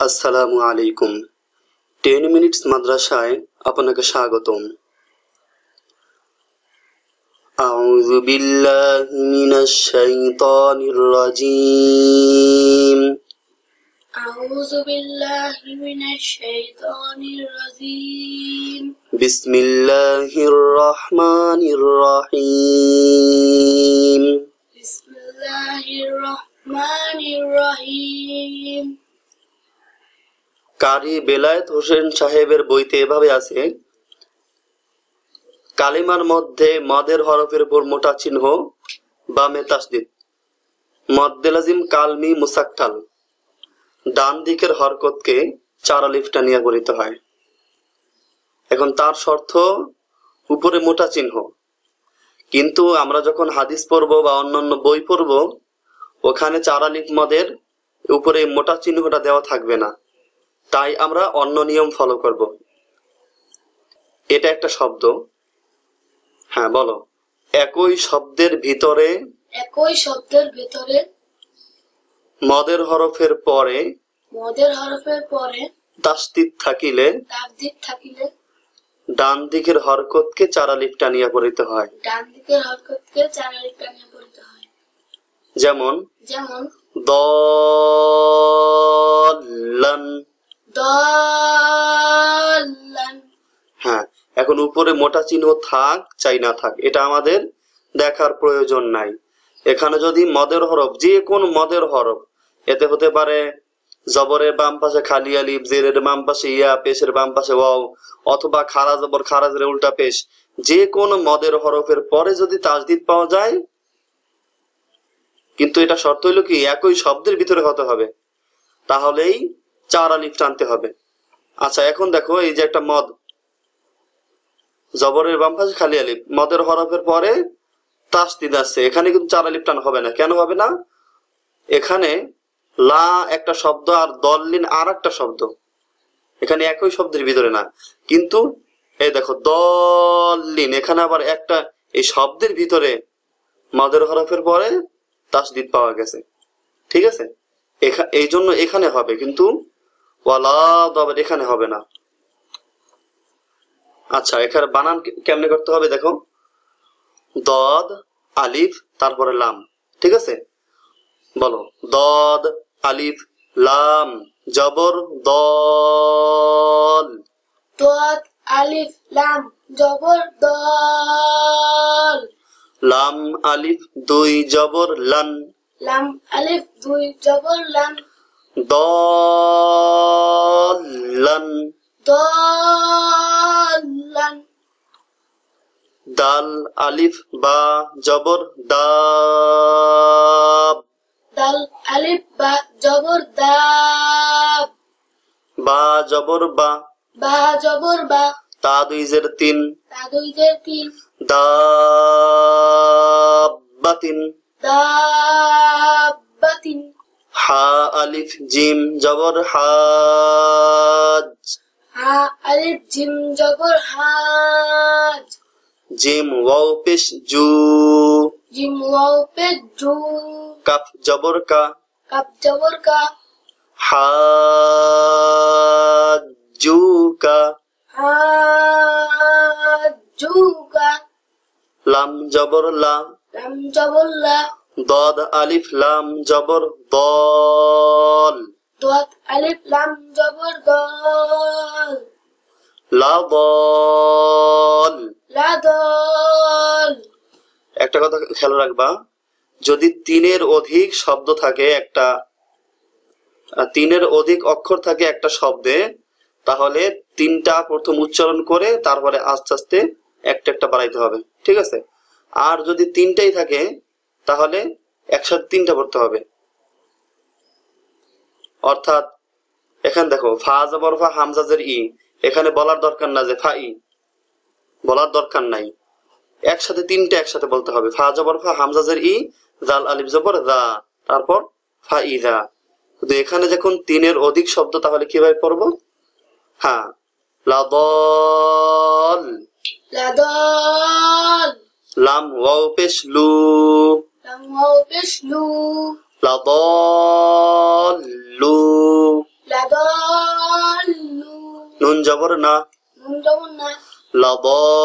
আসসালামু আলাইকুম ten minutes মাদ্রাসায় আপনাকে স্বাগতম أعوذ بالله من الشيطان الرجيم أعوذ بالله من الشيطان الرجيم بسم الله الرحمن الرحيم بسم الله الرحمن الرحيم কারি বেলায়েত হোসেন সাহেবের বইতে এভাবে আছে কালিমার মধ্যে মদের হরফের উপর মোটা চিহ্ন বামে তাসদিদ মদ্দেলাজিম কালমি মুসাক্কাল ডান দিকের হরকতকে চার আলিফ টানিয়া গড়িতে হয়। এখন তার শর্ত উপরে মোটা চিহ্ন। কিন্তু আমরা যখন হাদিস পড়ব বা অন্যান্য বই পড়ব ওখানে চার আলিফ মদের উপরে মোটা চিহ্নটা দেওয়া থাকবে না। তাই আমরা অন্য নিয়ম ফলো করব। এটা একটা শব্দ। হ্যাঁ বলো। একই শব্দের ভিতরে একই শব্দের ভিতরে মদের হরফের পরে মদের হরফের পরে তাস্তিত থাকিলে তাকদির থাকিলে ডান দিকের হরকতকে চারালিপ টানিয়া পড়িতে হয়। ডান দিকের হরকতকে চারালি টানিয়ে পড়তে হয়। যেমন যেমন দলান দলান হ্যাঁ এখন উপরে মোটা চিহ্ন থাক চাই না থাক এটা আমাদের দেখার প্রয়োজন নাই। এখানে যদি মদের হরফ যে কোন মদের হরফ এতে হতে পারে জবরের বাম পাশে খালি আলিফ, জেরের বাম পাশে ইয়া, পেশের বাম পাশে ওয়াও, অথবা খারা জবর খারাজের উল্টা পেশ। যে কোন মদের হরফের পরে যদি তাজদিদ পাওয়া যায়, কিন্তু এটা শর্ত হইল কি, একই শব্দের ভিতরে হতে হবে। তাহলেই চার আলিফ টানতে হবে। আচ্ছা এখন দেখো, এই যে একটা মদ। জবরের বাম পাশে খালি আলিফ, মদের হরফের পরে তাসদিদ আসছে এখানে কিন্তু চার আলিফ টান হবে না। কেন হবে না? এখানে লা একটা শব্দ আর দল্লিন আর একটা শব্দ। এখানে একই শব্দের ভিতরে না। কিন্তু, এই দেখো, দল্লিন, এখানে আবার একটা, এই শব্দের ভিতরে মাদের হরফের পরে তাসদিদ পাওয়া গেছে। ঠিক আছে? এই জন্য এখানে হবে, কিন্তু ওয়ালা এখানে হবে না। আচ্ছা এখানে বানান কেমনে করতে হবে দেখো? দদ, আলিফ, তারপরে লাম। ঠিক আছে? বলো, দদ আলিফ লাম জবর দল। দত আলিফ লাম জবর দল। লাম আলিফ দুই জবর লান। লাম আলিফ দুই জবর লাম দল লান। দলান দাল আলিফ বা জবর দাব। দাল আলিফ বা জবর বা জবর বা। বা জবর বা। তা দুই জের তিন। তা দুই যে তিন। দাবাতিন। দাবাতিন। হা আলিফ জিম জবর হাজ। হা আলিফ জিম জবর হাজ। জিম ওয়াও পেশ জু। জিম ওয়াও পে জু। কাফ জবর কা কাপ জবর কা হাজুকা হাজুকা লাম জবর লা লাম জবর লা দদ আলিফ লাম জবর দল দত আলিফ লাম জবর দল লা দল লা দল একটা কথা খেয়াল রাখবা। যদি তিনের অধিক শব্দ থাকে একটা তিনের অধিক অক্ষর থাকে একটা শব্দে, তাহলে তিনটা প্রথম উচ্চারণ করে তারপরে আস্তে আস্তে একটা একটা বাড়াইতে হবে, ঠিক আছে? আর যদি তিনটাই থাকে, তাহলে একসাথে তিনটা পড়তে হবে। অর্থাৎ, এখানে দেখো, ফা জবর ফা হামজাজের ই, এখানে বলার দরকার না যে ফা ই, বলার দরকার নাই। একসাথে তিনটে একসাথে বলতে হবে। ফা জবর ফা হামজাজের ই জাল আলিফ জবর দা তারপর ফাইদা। কিন্তু এখানে যখন তিনের অধিক শব্দ তাহলে কীভাবে পড়ব? হ্যাঁ লাদল লাদল লাম ওয়াও পেশ লু। লাম ওয়াও পেশ লু। লাদল্লু লাদল্লু নুন জবর না। নুন জবর না। লাদল্লুনা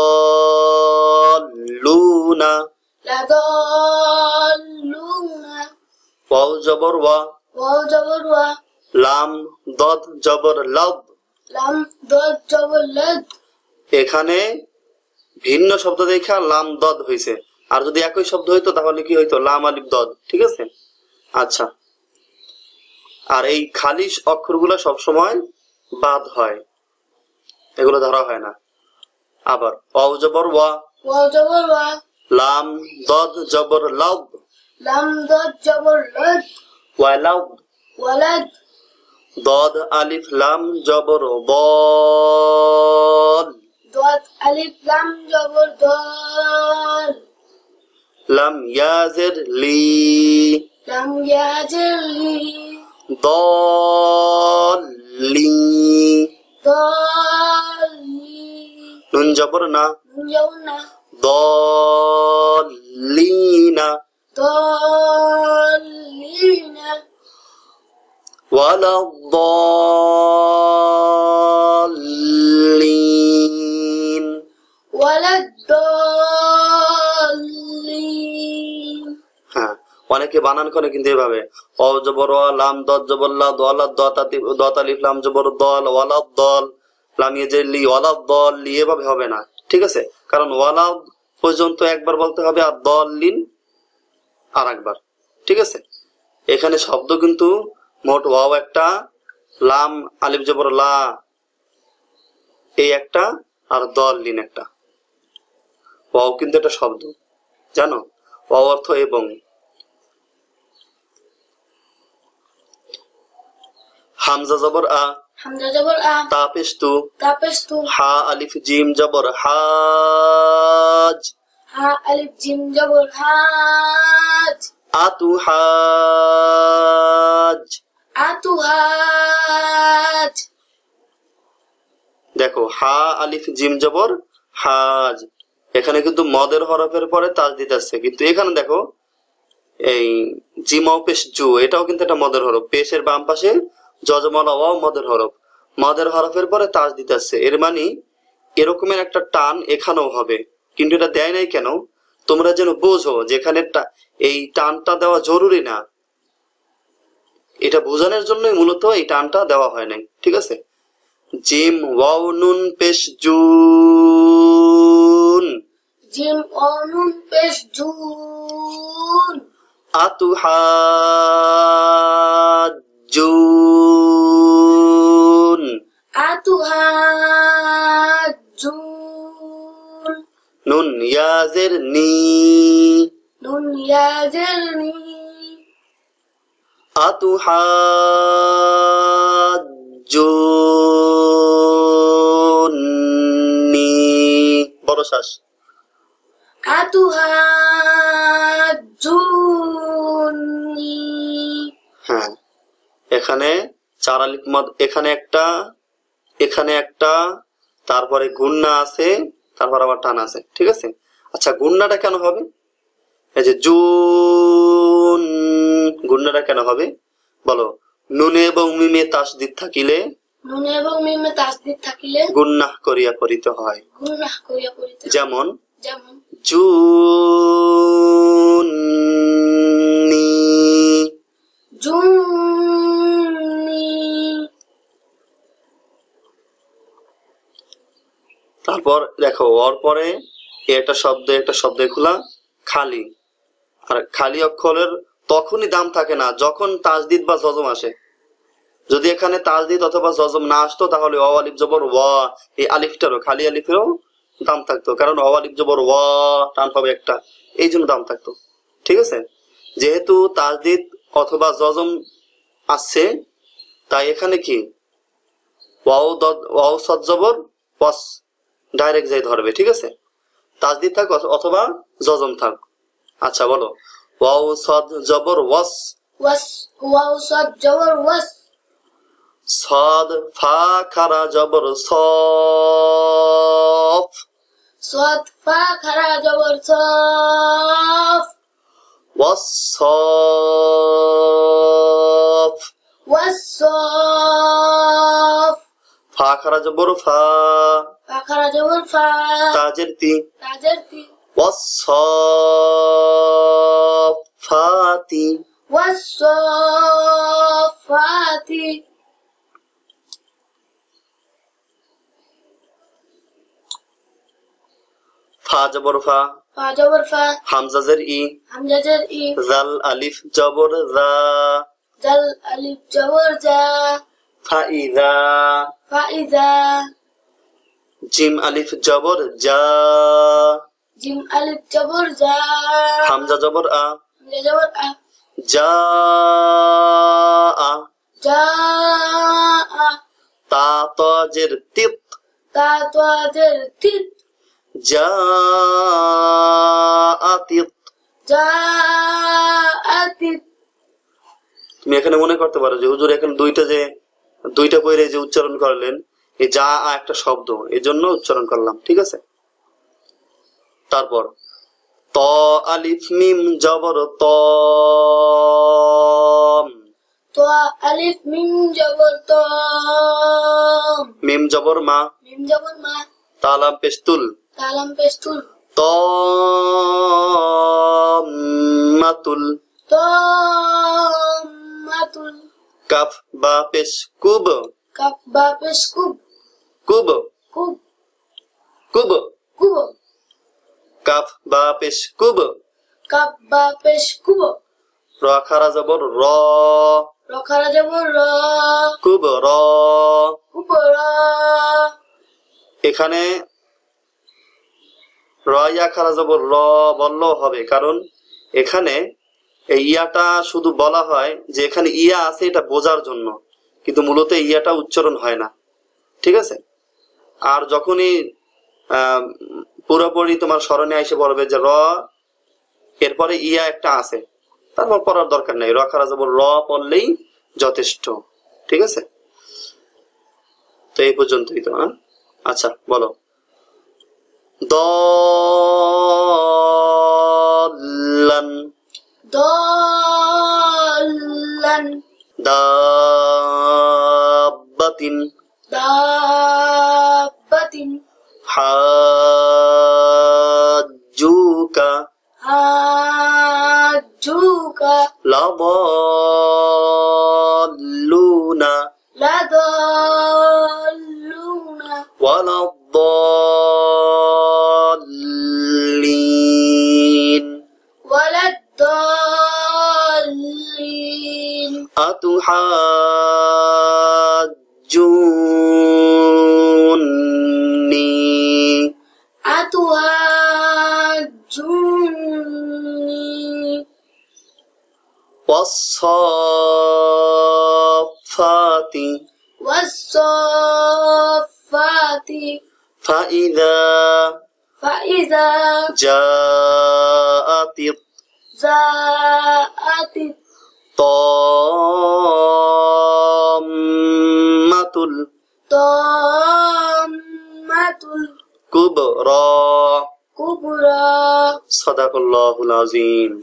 লাদল্লুনা ওয়াও জবর ওয়া। ওয়াও জবর ওয়া। লাম দদ জবর লদ লাম দল জবর লদ। এখানে ভিন্ন শব্দ দেখা লাম দদ হয়েছে। আর যদি একই শব্দ হইতো তাহলে কি হইতো? লাম আলিফ দদ ঠিক আছে? আচ্ছা। আর এই খালি অক্ষরগুলো সবসময় বাদ হয়। এগুলো ধরা হয় না। আবার অও জবর ওয়া। ওয়াও জবর ওয়া। লাম দদ জবর লদ লাম দল জবর লদ ওয়ালাদ ওয়ালাদ দদ আলিফ লাম জবর বল দত আলিফ লাম জবর দল লাম ইয়াজের লি লাম ইয়াজের লি দলি দল লি নুন জবর না নুন জবর না দলিনা দলিনা ওয়ালা দলিন ওয়ালাদ দলিন হ্যাঁ অনেকে বানান করে কিন্তু এভাবে। অ জবর লাম দত জবর লা দলা দতাতি দতালিফ লাম জবর দল ওয়ালাদ দল লাম ইয়ে লি ওয়ালাদ দল লি এভাবে হবে না। ঠিক আছে? কারণ ওয়ালাদ পর্যন্ত একবার বলতে হবে আর দল লিন আর একবার। ঠিক আছে? এখানে শব্দ কিন্তু মোট ওয়াও একটা, লাম, আলিফ জবর লা, এই একটা আর দল লিন একটা। ওয়াও কিন্তু একটা শব্দ, জানো? ওয়াও অর্থ এবং। হামজা জবর আ হামজা জবর আ হা আলিফ জিম জবর। হাজ। হা আলিফ জিম জবর হাজ। আতু হাজ। আতু হাজ। দেখো হা আলিফ জিম জবর হাজ। এখানে কিন্তু মদের হরফের পরে তাজ দিতে আসছে কিন্তু এখানে দেখো এই জিমাও পেশ জু এটাও কিন্তু একটা মদের হরফ। পেশের বাম পাশে জজমলা ওয়াও মদের হরফ। মদের হরফের পরে তাজ দিতে আসছে। এর মানে এরকমের একটা টান এখানেও হবে। কিন্তু এটা দেয় নাই কেন? তোমরা যেন বোঝো যেখানে এই টানটা দেওয়া জরুরি না। এটা বোঝানোর জন্যই মূলত এই টানটা দেওয়া হয় নাই। ঠিক আছে? জিম ওয়াও নুন পেশ জুন। জিম অনুন পেশ জুন। আতু হাজুন আতু হাজুন নুন ইয়াজের নি। নুন ইয়াজের নি। আতু হাজুনি বড় শ্বাস। আতু হাজুনি হ্যাঁ এখানে চার আলিফ মদ এখানে একটা এখানে একটা তারপরে গুন্না আছে তারপর আবার টান আছে ঠিক আছে? আচ্ছা গুন্নাটা কেন হবে? এই যে জুন গুন্নাটা কেন হবে? বলো নুনে এবং মিমে তাসদিদ থাকিলে? নুন এবং মিমে তাসদিদ থাকিলে গুন্নাহ করিয়া করিতে হয়। গুনাহ করিয়া করিতে যেমন যেমন জুনি তারপর দেখো ওর পরে একটা শব্দ একটা শব্দ খোলা, খালি। আর খালি অক্ষরের তখনই দাম থাকে না, যখন তাজদিদ বা জজম আসে। যদি এখানে তাজদিদ অথবা জজম না আসতো, তাহলে অ, আলিফ, জবর ওয়া এই আলিফটারও, খালি আলিফেরও দাম থাকতো। কারণ অ, আলিফ, জবর ওয়া টান হবে একটা। এই জন্য দাম থাকতো। ঠিক আছে? যেহেতু তাজদিদ অথবা জজম আসছে, তাই এখানে কি? ওয়াও ওয়াও সদ, জবর, ওয়াস ডাইরেক্ট যাই ধরবে ঠিক আছে? তাজদিদ থাক অথবা জজম থাক। আচ্ছা বলো। ওয়াউ সদ জবর ওয়াস। ওয়াস ওয়াউ সদ জবর ওয়াস। সদ ফা খারা জবর সফ। সদ ফা খারা জবর সফ। ওয়াস সফ। ওয়াস সফ। ফা খারা জবর ফা। فا خرا جبر فا তাজের তি تاجرتي والصافات والصافات ফা জবর ফা فا جبر فا হামজাজের ই حمزة جر إي জাল আলিফ জবর জা جل ألف جبر جا ফাইদা فإذا জিম আলিফ জবর জা। জিম আলিফ জবর জা। হামজা জবর আ। হামজা জবর আ। যা আ। যা আ। তা তা জের তিত। তা তা জের তিত। জা আ তিত। যা আ তুমি এখানে মনে করতে পারো যে হুজুর এখানে দুইটা যে দুইটা বইরে যে উচ্চারণ করলেন এই যা একটা শব্দ এজন্য উচ্চারণ করলাম ঠিক আছে? তারপর ত আলিফ মিম জবর ত। আলিফ মিম জবর ত। মিম জবর মা। মিম জবর মা। তালাম পেস্তুল তালাম পেস্তুল ত মাতুল ত মাতুল কাফ বা পেশ কুব। কাফ বা পেশ কুব। কুব। কুব কুব। কুব। কাফ বা পেশ কুব। কাফ বা পেশ কুব। র খারা জবর র। র খারা জবর র। কুব র। কুব র। এখানে র ইয়া খারা জবর র বললেও হবে কারণ এখানে এই ইয়াটা শুধু বলা হয় যে এখানে ইয়া আছে এটা বোঝার জন্য কিন্তু মূলত ইয়াটা উচ্চারণ হয় না। ঠিক আছে? আর যখনই পুরোপুরি তোমার স্মরণে এসে বলবে যে র, এরপরে ইয়া একটা আছে, তারপর পড়ার দরকার নেই। র খারা যাব র পড়লেই যথেষ্ট, ঠিক আছে? তো এই পর্যন্তই তো হ্যাঁ? আচ্ছা বলো। দলান أتحاجوني. أتهاجوني والصافات. والصافات. فإذا فإذا جاءت جاءت الطامة الطامة الكبرى. الكبرى. صدق الله العظيم.